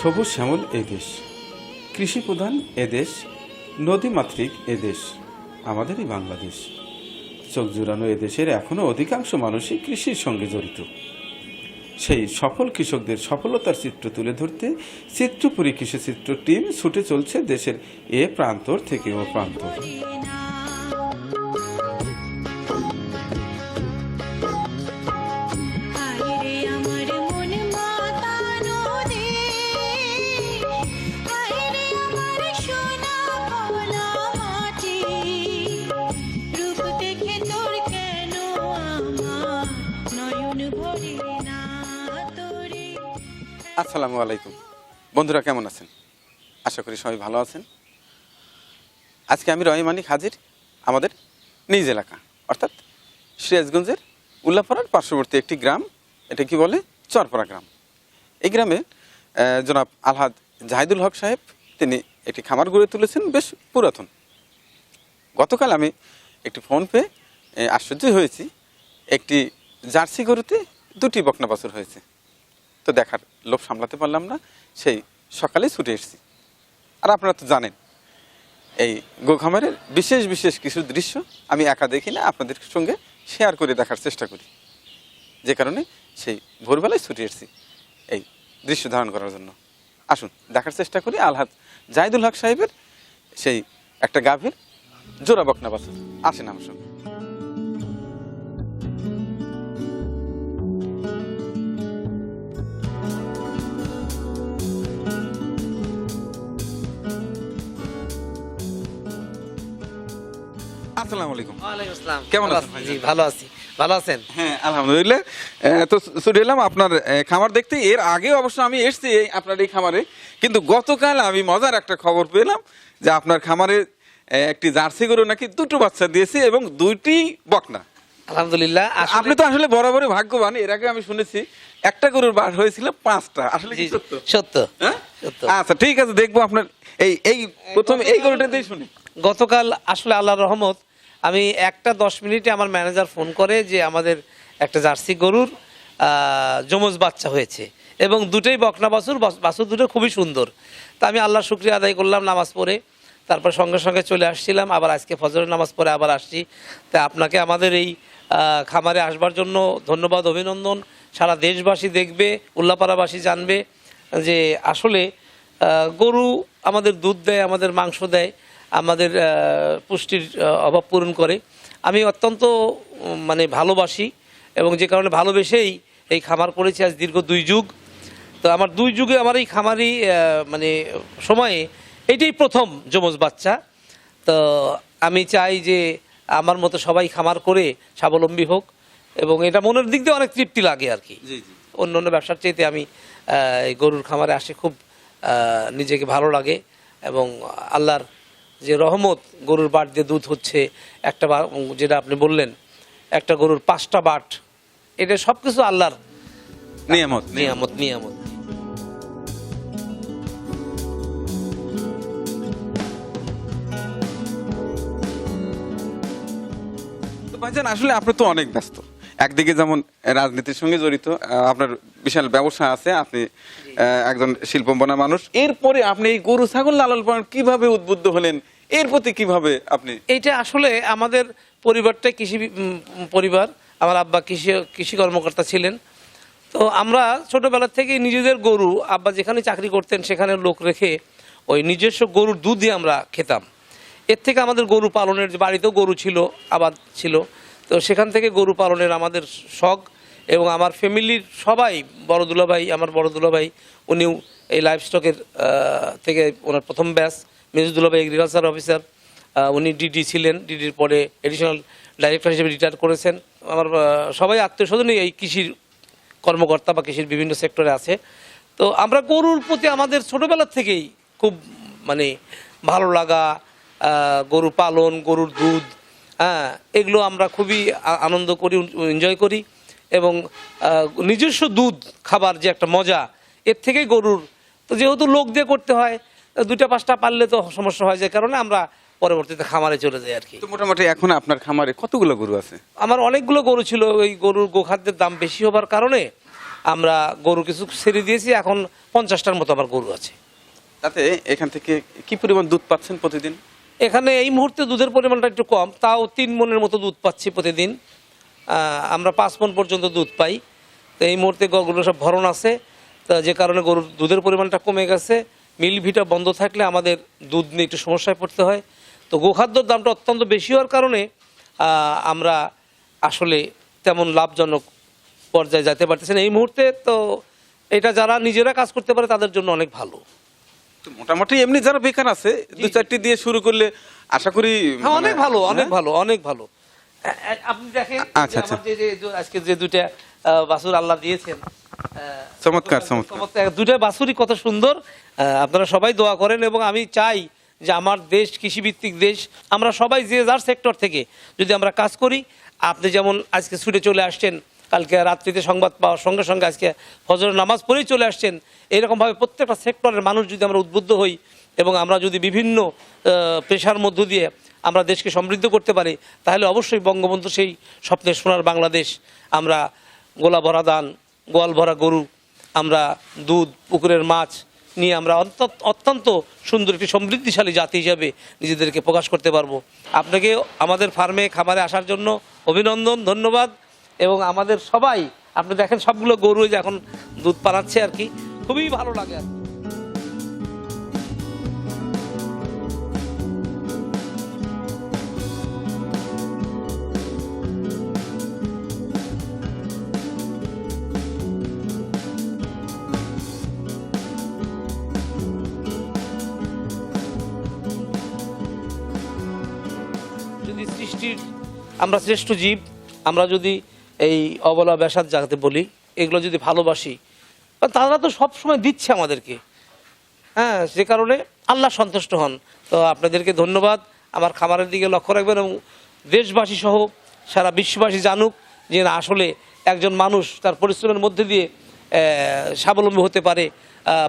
সবুজ শ্যামল এদেশ কৃষি প্রধান এদেশ নদীমাতৃক এদেশ আমাদেরই বাংলাদেশ। চোখ জুড়ানো এদেশের এখনও অধিকাংশ মানুষই কৃষির সঙ্গে জড়িত। সেই সফল কৃষকদের সফলতার চিত্র তুলে ধরতে চিত্রপুরী কৃষি চিত্র টিম ছুটে চলছে দেশের এ প্রান্তর থেকে ও প্রান্তর। আসসালামু আলাইকুম। বন্ধুরা, কেমন আছেন? আশা করি সবাই ভালো আছেন। আজকে আমি রহিমানিক হাজির আমাদের নিজ এলাকা, অর্থাৎ সিরাজগঞ্জের উল্লাপাড়ার পার্শ্ববর্তী একটি গ্রাম, এটা কি বলে? চরপাড়া গ্রাম। এই গ্রামে জনাব আলহাদ জাহিদুল হক সাহেব, তিনি একটি খামার গড়ে তুলেছেন, বেশ পুরাতন। গতকাল আমি একটি ফোন পেয়ে আশ্চর্য হয়েছি। একটি জার্সি গরুতে দুটি বকনা বাছুর হয়েছে। তো দেখার লোভ সামলাতে পারলাম না, সেই সকালে ছুটে এসেছি। আর আপনারা তো জানেন, এই গোখামারের বিশেষ বিশেষ কিছু দৃশ্য আমি একা দেখি না, আপনাদের সঙ্গে শেয়ার করে দেখার চেষ্টা করি। যে কারণে সেই ভোরবেলায় ছুটে এসেছি এই দৃশ্য ধারণ করার জন্য। আসুন, দেখার চেষ্টা করি আলহাদ জাহিদুল হক সাহেবের সেই একটা গাভীর জোড়া বকনা বাছুর। আসেন আমার সঙ্গে। আসসালামু আলাইকুম। ওয়ালাইকুম আসসালাম। কেমন আছেন? জি ভালো আছি। ভালো আছেন? হ্যাঁ আলহামদুলিল্লাহ। তো ছুটে এলাম আপনার খামার দেখতে। এর আগে অবশ্য আমি এসেছি আপনার এই খামারে। কিন্তু গতকাল আমি মজার একটা খবর পেলাম যে আপনার খামারে একটি জার্সি গরু নাকি দুটো বাচ্চা দিয়েছে এবং দুইটি বকনা। আলহামদুলিল্লাহ আপনি তো আসলে বরাবরই ভাগ্যবান। এর আগে আমি শুনেছি একটা গরুর বার হয়েছিল পাঁচটা। আসলে সত্য? হ্যাঁ? সত্য। আচ্ছা ঠিক আছে দেখব আপনার এই এই প্রথম এই গরুটা দিয়ে শুনি। গতকাল আসলে আল্লাহর রহমত আমি একটা দশ মিনিটে আমার ম্যানেজার ফোন করে যে আমাদের একটা জার্সি গরুর যমজ বাচ্চা হয়েছে। এবং দুটোই বকনা বাছুর বাস- বাছুর দুটো খুবই সুন্দর। তা আমি আল্লাহ শুক্রিয়া আদায় করলাম নামাজ পড়ে। তারপর সঙ্গে সঙ্গে চলে আসছিলাম, আবার আজকে ফজরের নামাজ পড়ে আবার আসছি। তা আপনাকে আমাদের এই খামারে আসবার জন্য ধন্যবাদ, অভিনন্দন। সারা দেশবাসী দেখবে, উল্লাপাড়াবাসী জানবে যে আসলে গরু আমাদের দুধ দেয়, আমাদের মাংস দেয়। আমাদের পুষ্টির অভাব পূরণ করে। আমি অত্যন্ত মানে ভালোবাসি এবং যে কারণে ভালোবেসেই এই খামার করেছি আজ দীর্ঘ দুই যুগ। তো আমার দুই যুগে আমার এই খামারি আহ, মানে সময়ে এটাই প্রথম যমজ বাচ্চা। তো আমি চাই যে আমার মতো সবাই খামার করে স্বাবলম্বী হোক এবং এটা মনের দিক দিয়ে অনেক তৃপ্তি লাগে আর কি। অন্য অন্য ব্যবসার চাইতে আমি এই গরুর খামারে আসে খুব নিজেকে ভালো লাগে এবং আল্লাহর যে রহমত গরুর বাট দিয়ে দুধ হচ্ছে একটা বা যেটা আপনি বললেন একটা গরুর পাঁচটা বাট এটা সব কিছু আল্লাহর নিয়ামত নিয়ামত। নিয়ামত ভাইজান আসলে আপনি তো অনেক ব্যস্ত। একদিকে যেমন রাজনীতির সঙ্গে জড়িত আপনার বিশাল ব্যবসা আছে আপনি একজন শিল্পবনা মানুষ। এরপরে আপনি এই গরু ছাগল লালন পালন কীভাবে উদ্বুদ্ধ হলেন? এর প্রতি কীভাবে আপনি এইটা আসলে আমাদের পরিবারটাই কৃষি পরিবার আমার আব্বা কৃষি কৃষি কর্মকর্তা ছিলেন। তো আমরা ছোটবেলা থেকে নিজেদের গরু আব্বা যেখানে চাকরি করতেন সেখানে লোক রেখে ওই নিজস্ব গরুর দুধই আমরা খেতাম। এর থেকে আমাদের গরু পালনের বাড়িতেও গরু ছিল আবাদ ছিল। তো সেখান থেকে গরু পালনের আমাদের শখ এবং আমার ফ্যামিলির সবাই, বড় দুলাভাই আমার বড় দুলাভাই উনিও এই লাইফ স্টকের থেকে ওনার প্রথম ব্যাস মেজর দুলাভাই এগ্রিকালচার অফিসার উনি ডিডি ছিলেন। ডিডির পরে এডিশনাল ডাইরেক্টর হিসেবে রিটায়ার করেছেন। আমার সবাই আত্মীয় স্বজনই এই কৃষির কর্মকর্তা বা কৃষির বিভিন্ন সেক্টরে আছে। তো আমরা গরুর প্রতি আমাদের ছোটোবেলার থেকেই খুব মানে ভালো লাগা গরু পালন, গরুর দুধ এগুলো আমরা খুবই আনন্দ করি এনজয় করি এবং নিজস্ব দুধ খাবার যে একটা মজা এর থেকেই গরুর। তো যেহেতু লোক দিয়ে করতে হয় দুটা পাঁচটা পারলে তো সমস্যা হয় যে কারণে আমরা পরবর্তীতে খামারে চলে যাই আর কি। মোটামুটি এখন আপনার খামারে কতগুলো গরু আছে? আমার অনেকগুলো গরু ছিল ওই গরুর গোখাদ্যের দাম বেশি হবার কারণে আমরা গরু কিছু ছেড়ে দিয়েছি এখন পঞ্চাশটার মতো আমার গরু আছে। তাতে এখান থেকে কি পরিমাণ দুধ পাচ্ছেন প্রতিদিন? এখানে এই মুহূর্তে দুধের পরিমাণটা একটু কম, তাও তিন মনের মতো দুধ পাচ্ছি প্রতিদিন। আমরা পাঁচ মন পর্যন্ত দুধ পাই। তো এই মুহূর্তে গরুগুলো সব ভরণ আছে। তা যে কারণে গরুর দুধের পরিমাণটা কমে গেছে। মিল ভিটা বন্ধ থাকলে আমাদের দুধ নিয়ে একটু সমস্যায় পড়তে হয়। তো গোখাদ্যর দামটা অত্যন্ত বেশি হওয়ার কারণে আমরা আসলে তেমন লাভজনক পর্যায়ে যেতে পারতেছি না। এই মুহূর্তে তো এটা যারা নিজেরা কাজ করতে পারে, তাদের জন্য অনেক ভালো। মোটামুটি এমনি যারা বেকার আছে দু চারটি দিয়ে শুরু করলে আশা করি হ্যাঁ অনেক মানে- ভালো অনেক হ্যাঁ? ভালো অনেক ভালো এ- এ- আপনি দেখেন আচ্ছা, আচ্ছা। আজকে যে দুটা বাছুর আল্লাহ দিয়েছেন চমৎকার, চমৎকার। দুটা বাছুরই কত সুন্দর আপনারা সবাই দোয়া করেন এবং আমি চাই যে আমার দেশ কৃষিভিত্তিক দেশ আমরা সবাই যে যার সেক্টর থেকে যদি আমরা কাজ করি আপনি যেমন আজকে ছুটে চলে আসছেন কালকে রাত্রিতে সংবাদ পাওয়ার সঙ্গে সঙ্গে আজকে ফজরের নামাজ পড়েই চলে আসছেন। এইরকমভাবে প্রত্যেকটা সেক্টরের মানুষ যদি আমরা উদ্বুদ্ধ হই এবং আমরা যদি বিভিন্ন পেশার মধ্য দিয়ে আমরা দেশকে সমৃদ্ধ করতে পারি, তাহলে অবশ্যই বঙ্গবন্ধু সেই স্বপ্নের সোনার বাংলাদেশ। আমরা গোলা ভরা দান গোয়াল ভরা গরু, আমরা দুধ, পুকুরের মাছ নিয়ে আমরা অত্যন্ত সুন্দর একটি সমৃদ্ধিশালী জাতি হিসাবে নিজেদেরকে প্রকাশ করতে পারব। আপনাকে আমাদের ফার্মে, খামারে আসার জন্য অভিনন্দন, ধন্যবাদ। এবং আমাদের সবাই, আপনি দেখেন সবগুলো গরু এখন দুধ পানাচ্ছে আর কি, খুবই ভালো লাগে আর যদি আমরা শ্রেষ্ঠ জীব, আমরা যদি এই অবলা ব্যাসাদ জাগাতে বলি, এগুলো যদি ভালোবাসি তারা তো সব সময় দিচ্ছে আমাদেরকে। হ্যাঁ যে কারণে আল্লাহ সন্তুষ্ট হন। তো আপনাদেরকে ধন্যবাদ। আমার খামারের দিকে লক্ষ্য রাখবেন এবং দেশবাসী সহ সারা বিশ্ববাসী জানুক যে আসলে একজন মানুষ তার পরিশ্রমের মধ্যে দিয়ে স্বাবলম্বী হতে পারে।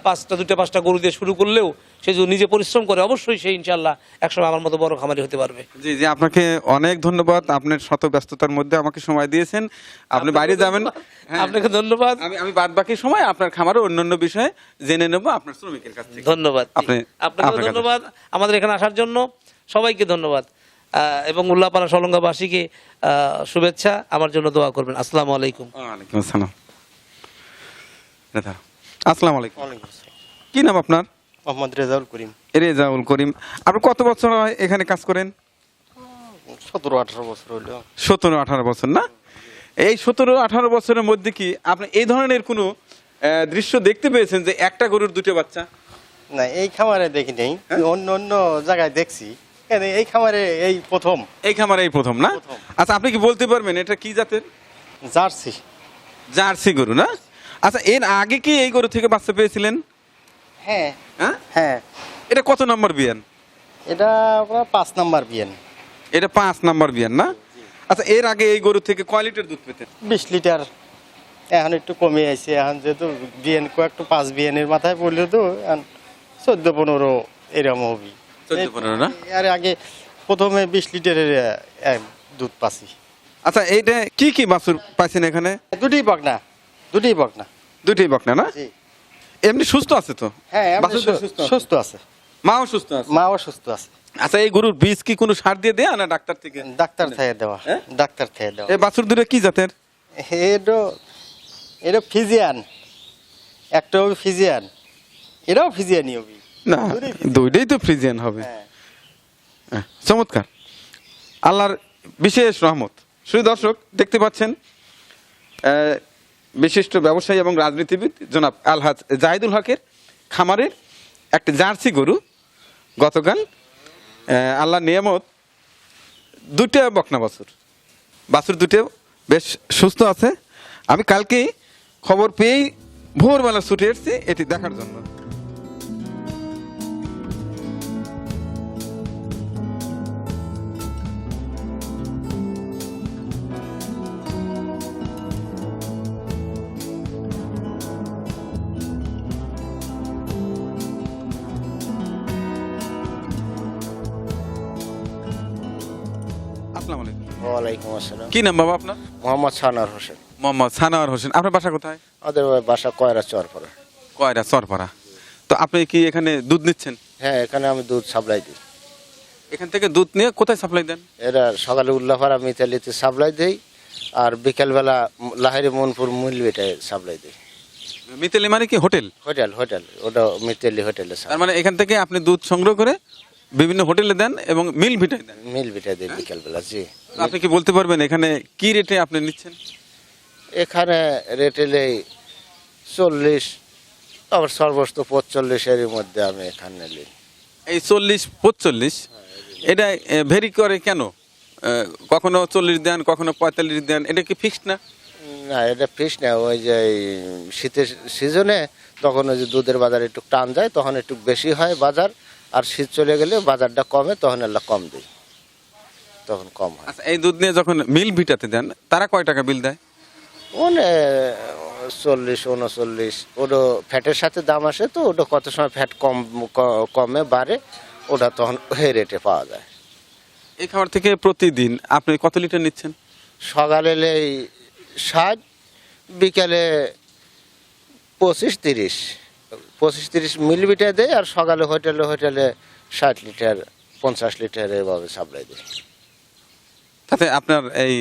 পাঁচটা দুটো পাঁচটা গরু দিয়ে শুরু করলেও সে যদি নিজে পরিশ্রম করে অবশ্যই সে ইনশাল্লাহ একসময় আমার মতো বড় খামারি হতে পারবে। জি জি আপনাকে অনেক ধন্যবাদ। আপনার শত ব্যস্ততার মধ্যে আমাকে সময় দিয়েছেন। আপনি বাইরে যাবেন। হ্যাঁ, আপনাকে ধন্যবাদ। আমি আমি বাদ বাকি সময় আপনার খামারের অন্যান্য বিষয়ে জেনে নেব আপনার শ্রমিকের কাছ থেকে। ধন্যবাদ। আপনি- আপনাকে ধন্যবাদ। আমাদের এখানে আসার জন্য সবাইকে ধন্যবাদ। এবং উল্লাপাড়া সলঙ্গাবাসীকে আহ, শুভেচ্ছা। আমার জন্য দোয়া করবেন। আসসালামু আলাইকুম। ওয়ালাইকুম আসসালাম। দাদা, আসসালামু আলাইকুম। কি নাম আপনার? মোহাম্মদ রেজাউল করিম। রেজাউল করিম আপনি কত বছর হয় এখানে কাজ করেন? সতেরো আঠারো বছর হইল। সতেরো আঠারো বছর না? এই সতেরো আঠারো বছরের মধ্যে কি আপনি এই ধরনের কোনো দৃশ্য দেখতে পেয়েছেন যে একটা গরুর দুটো বাচ্চা? না এই খামারে দেখি নেই। অন্য অন্য জায়গায় দেখছি। এই খামারে এই প্রথম। এই খামারে এই প্রথম না? আচ্ছা আপনি কি বলতে পারবেন এটা কি জাতের? জার্সি। জার্সি গরু না? আচ্ছা এর আগে কি এই গরু থেকে বাচ্চা পেয়েছিলেন? হ্যাঁ হ্যাঁ? হ্যাঁ। এটা কত নম্বর বিয়ান? এটা আপনার পাঁচ নাম্বার বিয়েন। এটা পাঁচ নম্বর বিয়ান না? আচ্ছা এর আগে এই গরু থেকে কয় লিটার দুধ পেতেন? বিশ লিটার। এখন একটু কমে আছে এখন যেহেতু বিয়েন একটু পাঁচ বিয়েনের মাথায় পড়লে তো এখন চোদ্দ পনেরো এরকম হবি। 14 15 না? আর আগে প্রথমে বিশ লিটারের দুধ পাচ্ছি। আচ্ছা এইটা কি কি বাছুর পাইছেন এখানে? দুটোই বকনা। দুটোই বকনা। দুটোই বকনা না? এমনি সুস্থ আছে তো? হ্যাঁ এমনি সুস্থ আছে? মাও সুস্থ আছে? মাও সুস্থ আছে। আচ্ছা এই গরুর বীজ কি কোনো সার দিয়ে দেয়া না ডাক্তার থেকে? ডাক্তার থেকে দেওয়া। হ্যাঁ? ডাক্তার থেকে দেওয়া। এই বাছুর দুটো কি জাতের? এটা এটা ফিজিয়ান। একটা হবে ফিজিয়ান। এটাও ফিজিয়ানই হবে না দুইটাই তো ফ্রিজিয়ান হবে। হ্যাঁ। চমৎকার। আল্লাহর বিশেষ রহমত। শুধু দর্শক দেখতে পাচ্ছেন আহ, বিশিষ্ট ব্যবসায়ী এবং রাজনীতিবিদ জনাব আলহাজ জাহিদুল হকের খামারের একটি জার্সি গরু। গতকাল আল্লাহ নিয়ামত দুটা বকনা বাছুর। বাছুর দুটো বেশ সুস্থ আছে। আমি কালকেই খবর পেয়েই ভোরবেলা ছুটে এসেছি, এটি দেখার জন্য। ওয়ালাইকুম আসসালাম। কি নাম বাবা আপনার? মোহাম্মদ সানার হোসেন। মোহাম্মদ হোসেন। আপনার বাসা কোথায়? আমাদের বাসা কয়রা চরপাড়া। কয়রা চরপাড়া। তো আপনি কি এখানে দুধ নিচ্ছেন? হ্যাঁ এখানে আমি দুধ সাপ্লাই দিই। এখান থেকে দুধ নিয়ে কোথায় সাপ্লাই দেন? এরা সকালে উল্লাপাড়া মিতালিতে সাপ্লাই দেই আর বিকেলবেলা লাহিরি মনপুর মুলবিটায় সাপ্লাই দিই। মিতেলি মানে কি হোটেল? Hotel hotel. ওটা মিতালি হোটেলে মানে এখান থেকে আপনি দুধ সংগ্রহ করে বিভিন্ন হোটেলে দেন এবং মিল ভিটায় দেন। মিলবিটা দিই বিকালবেলা জি। আপনি কি বলতে পারবেন এখানে কি রেটে আপনি নিচ্ছেন? এখানে রেটেলে চল্লিশ আবার সর্বোচ্চ পঁচল্লিশের মধ্যে আমি এখানে নিই। এই চল্লিশ পঁচল্লিশ এটা ভেরি করে কেন? আহ, কখনো চল্লিশ দেন কখনো পঁয়তাল্লিশ দেন এটা কি ফিক্সড না? না এটা ফিস না ওই যে এই শীতের সিজনে তখন ওই যে দুধের বাজার একটু টান যায় তখন একটু বেশি হয় বাজার আর শীত চলে গেলে বাজারটা কমে তখন এলা কম দেয়। তখন কম হয়। আচ্ছা এই দুধ নিয়ে যখন মিল ভিটাতে দেন তারা কয় টাকা বিল দেয়? মানে চল্লিশ উনচল্লিশ ওটা ফ্যাটের সাথে দাম আসে তো ওটা কত সময় ফ্যাট কম কমে বাড়ে ওটা তখন ওই রেটে পাওয়া যায়। এই খাবার থেকে প্রতিদিন আপনি কত লিটার নিচ্ছেন? সকালে এলে এই ষাট বিকালে পঁচিশ তিরিশ। পঁচিশ তিরিশ মিলিমিটার দেয় আর সকালে হোটেলে হোটেলে ষাট লিটার পঞ্চাশ লিটার এভাবে সাপ্লাই দেয়। তাতে আপনার এই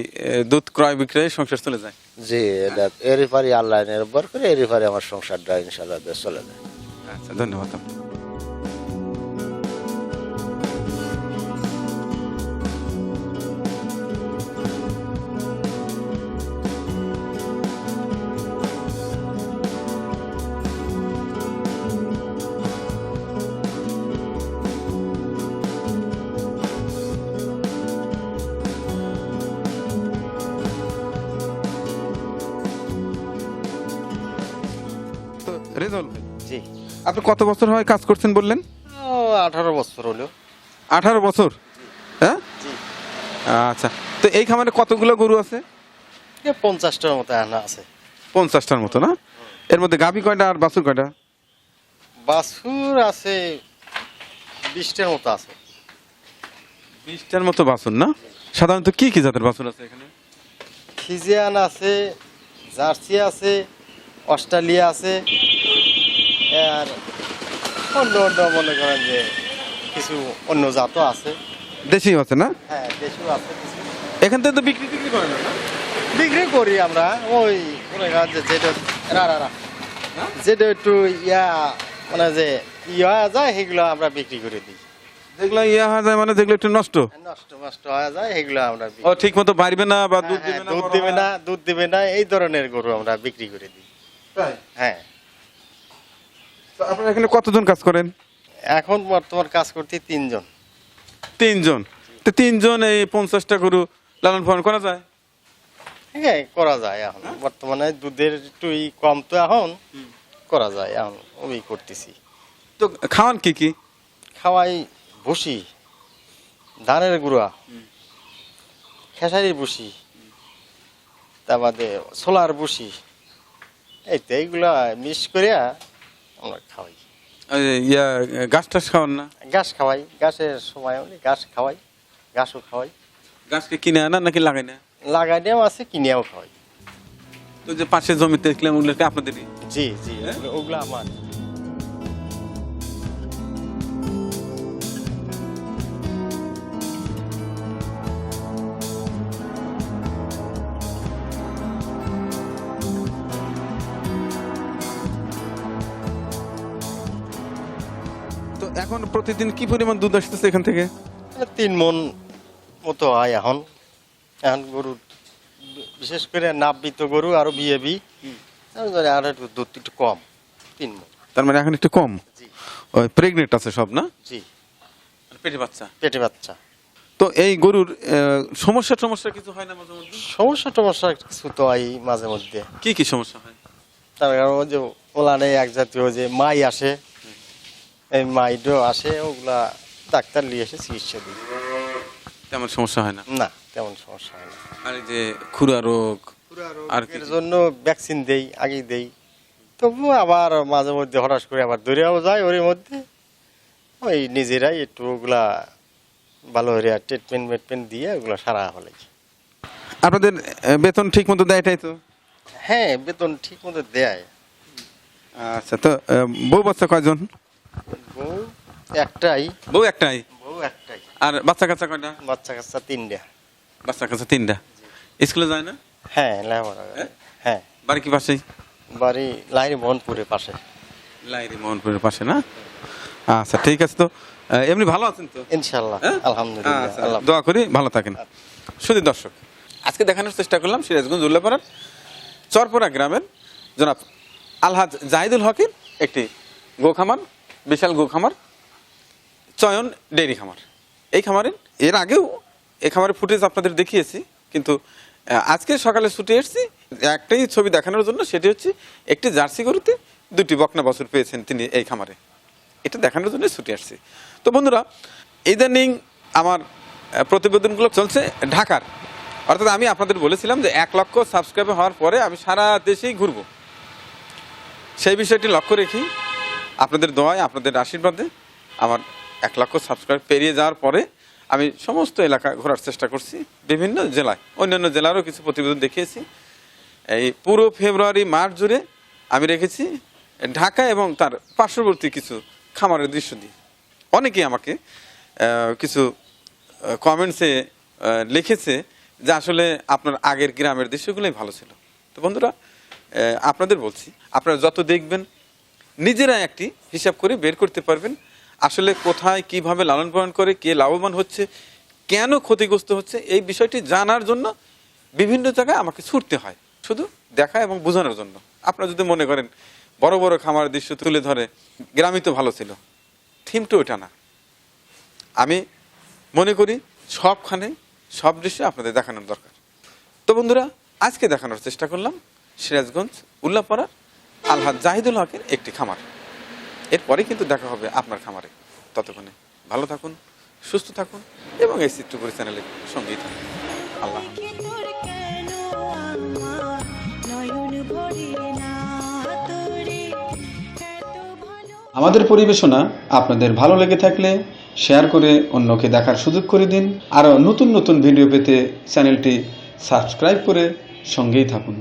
দুধ ক্রয় বিক্রয় সংসার চলে যায়? জি পারি আল্লাহ নির্ভর করে এরই পারি আমার সংসারটা ইনশাল্লাহ চলে যায়। আচ্ছা ধন্যবাদ। আপনাকে। ভাই জি। আপনি কত বছর হয় কাজ করছেন বললেন? ও আঠারো বছর হলো। আঠারো বছর? হ্যাঁ? আচ্ছা তো এই খামারে কতগুলো গরু আছে? পঞ্চাশটার মতো আনা আছে। পঞ্চাশটার মতো না? এর মধ্যে গাভী কয়টা আর বাছুর কয়টা? বাছুর আছে বিশটার মতো আছে। বিশটার মতো বাছুর না? সাধারণত কি কি জাতের বাছুর আছে এখানে? ফিজিয়ান আছে জার্সি আছে অস্ট্রেলিয়া আছে আর অন্য অন্য মনে করেন যে কিছু অন্য জাতও আছে। দেশি আছে না? হ্যাঁ দেশও আছে কিছু। এখান থেকে তো বিক্রি টিক্রি করে না? বিক্রি করি আমরা ওই মনে করেন যে যেটা রা রা রা যেটা একটু ইয়া মানে যে ইয়া যায় সেগুলো আমরা বিক্রি করে দিই। যেগুলো ইয়ে হয়ে যায় মানে যেগুলো একটু নষ্ট? নষ্ট নষ্ট হয়ে যায় সেগুলো আমরা ও ঠিক মতো বাড়বে না বা দুধ হ্যাঁ, দিবে না দুধ দিবে না দুধ দিবে না এই ধরনের গরু আমরা বিক্রি করে দিই। হ্যাঁ। তো আপনারা এখানে কতজন কাজ করেন? এখন বর্তমান কাজ করতে তিনজন। তিনজন। তো তিনজন এই পঞ্চাশটা গরু লালন পালন করা যায়? হ্যাঁ করা যায় এখন। বর্তমানে দুধের একটু কম তো এখন করা যায় এখন ওই করতেছি। তো খাওয়ান কি কি? খাওয়াই ভুসি ধানের গুঁড়া খেসারির ভুসি তার বাদে ছোলার ভুসি এই তো এইগুলা মিক্স করিয়া আমরা খাওয়াই। ইয়া গাছ টাছ খাওয়ান না? গাছ খাওয়াই গাছের সময় ঘাস খাওয়াই গাছও খাওয়াই। গাছকে কিনে আনা নাকি লাগাই না? লাগাই দেওয়া আছে কিনেও খাওয়াই। তো যে পাশে জমিতে দেখলাম ওগুলোকে আপনাদেরই? জি জি ওগুলো আমার। প্রতিদিন কি পরিমাণ দুধ আসতেছে এখান থেকে? তিন মন মতো হয় এখন। এখন গরু বিশেষ করে নাবিত গরু আরও বিয়ে বি আর একটু দুধ একটু কম তিন মন। তার মানে এখন একটু কম? জি। ওই প্রেগনেন্ট আছে সব না? জি। পেটে বাচ্চা? পেটে বাচ্চা। তো এই গরুর সমস্যা সমস্যা কিছু হয় না মাঝে মধ্যে? সমস্যা টমস্যা কিছু তো হয় মাঝে মধ্যে। কি কি সমস্যা হয়? তার কারণ ওই যে ওলানে এক জাতীয় যে মাই আসে এই মাইডও আসে ওগুলা ডাক্তার নিয়ে এসে চিকিৎসা দিই। তেমন সমস্যা হয় না? না তেমন সমস্যা হয় না। আর এই যে খুরা রোগ আর এর জন্য ভ্যাকসিন দেই আগেই দেই। তবু আবার মাঝে মধ্যে হঠাৎ করে আবার দৌড়েও যায় ওর মধ্যে। ওই নিজেরাই একটু ওগুলা ভালো করে ট্রিটমেন্ট মেটমেন্ট দিয়ে ওগুলো সারা হলে আপনাদের বেতন ঠিক মতো দেয় এটাই তো? হ্যাঁ বেতন ঠিক মতো দেয়। আচ্ছা তো বউ বাচ্চা কয়জন? বউ একটাই। বউ একটাই? বউ একটাই। আর বাচ্চা কাচ্চা কয়টা? বাচ্চা কাচ্চা তিনটা। বাচ্চা কাচ্চা তিনটা? স্কুলে যায় না? হ্যাঁ লেখাপড়া হ্যাঁ? বাড়ি কি পাশেই? বাড়ি লাইনি মোহনপুরের পাশে। লাইরি মোহনপুরের পাশে না? আচ্ছা ঠিক আছে তো। এমনি ভালো আছেন তো? ইনশাল্লাহ হ্যাঁ? আলহামদুলিল্লাহ আচ্ছা, দোয়া করি ভালো থাকেন। শুধু দর্শক আজকে দেখানোর চেষ্টা করলাম সিরাজগঞ্জ উল্লাপাড়ার চরপরা গ্রামের জনাব আলহাজ জাহিদুল হকের একটি গোখামার বিশাল গো খামার, চয়ন ডেইরি খামার। এই খামারের, এর আগেও এই খামারের ফুটেজ আপনাদের দেখিয়েছি, কিন্তু আজকে সকালে ছুটে এসেছি, একটাই ছবি দেখানোর জন্য সেটি হচ্ছে একটি জার্সি গরুতে দুটি বকনা বছর পেয়েছেন তিনি এই খামারে। এটা দেখানোর জন্য ছুটে আসছি। তো বন্ধুরা, ইদানিং আমার প্রতিবেদনগুলো চলছে ঢাকার। অর্থাৎ আমি আপনাদের বলেছিলাম যে এক লক্ষ সাবস্ক্রাইবার হওয়ার পরে আমি সারা দেশেই ঘুরবো। সেই বিষয়টি লক্ষ্য রেখেই আপনাদের দোয়ায়, আপনাদের আশীর্বাদে আমার এক লক্ষ সাবস্ক্রাইব পেরিয়ে যাওয়ার পরে আমি সমস্ত এলাকা ঘোরার চেষ্টা করছি, বিভিন্ন জেলায়। অন্যান্য জেলারও কিছু প্রতিবেদন দেখিয়েছি। এই পুরো ফেব্রুয়ারি, মার্চ জুড়ে আমি রেখেছি ঢাকা এবং তার পার্শ্ববর্তী কিছু খামারের দৃশ্য দিয়ে। অনেকেই আমাকে কিছু কমেন্টসে লিখেছে যে আসলে আপনার আগের গ্রামের দৃশ্যগুলোই ভালো ছিল। তো বন্ধুরা আপনাদের বলছি, আপনারা যত দেখবেন নিজেরা একটি হিসাব করে বের করতে পারবেন। আসলে কোথায় কীভাবে লালন পালন করে, কে লাভবান হচ্ছে, কেন ক্ষতিগ্রস্ত হচ্ছে, এই বিষয়টি জানার জন্য বিভিন্ন জায়গায় আমাকে ছুটতে হয়। শুধু দেখা এবং বোঝানোর জন্য। আপনারা যদি মনে করেন, বড় বড় খামার দৃশ্য তুলে ধরে, গ্রামই তো ভালো ছিল। থিমটা ওটা না। আমি মনে করি সবখানে সব দৃশ্য আপনাদের দেখানোর দরকার। তো বন্ধুরা, আজকে দেখানোর চেষ্টা করলাম সিরাজগঞ্জ, উল্লাপাড়ার আলহাদ জাহিদুল হকের একটি খামার। এরপরে কিন্তু দেখা হবে আপনার খামারে। ততক্ষণে ভালো থাকুন সুস্থ থাকুন এবং এই চিত্রপুরী চ্যানেলের সঙ্গেই থাকুন। আল্লাহ আমাদের পরিবেশনা আপনাদের ভালো লেগে থাকলে শেয়ার করে অন্যকে দেখার সুযোগ করে দিন। আরও নতুন নতুন ভিডিও পেতে চ্যানেলটি সাবস্ক্রাইব করে সঙ্গেই থাকুন।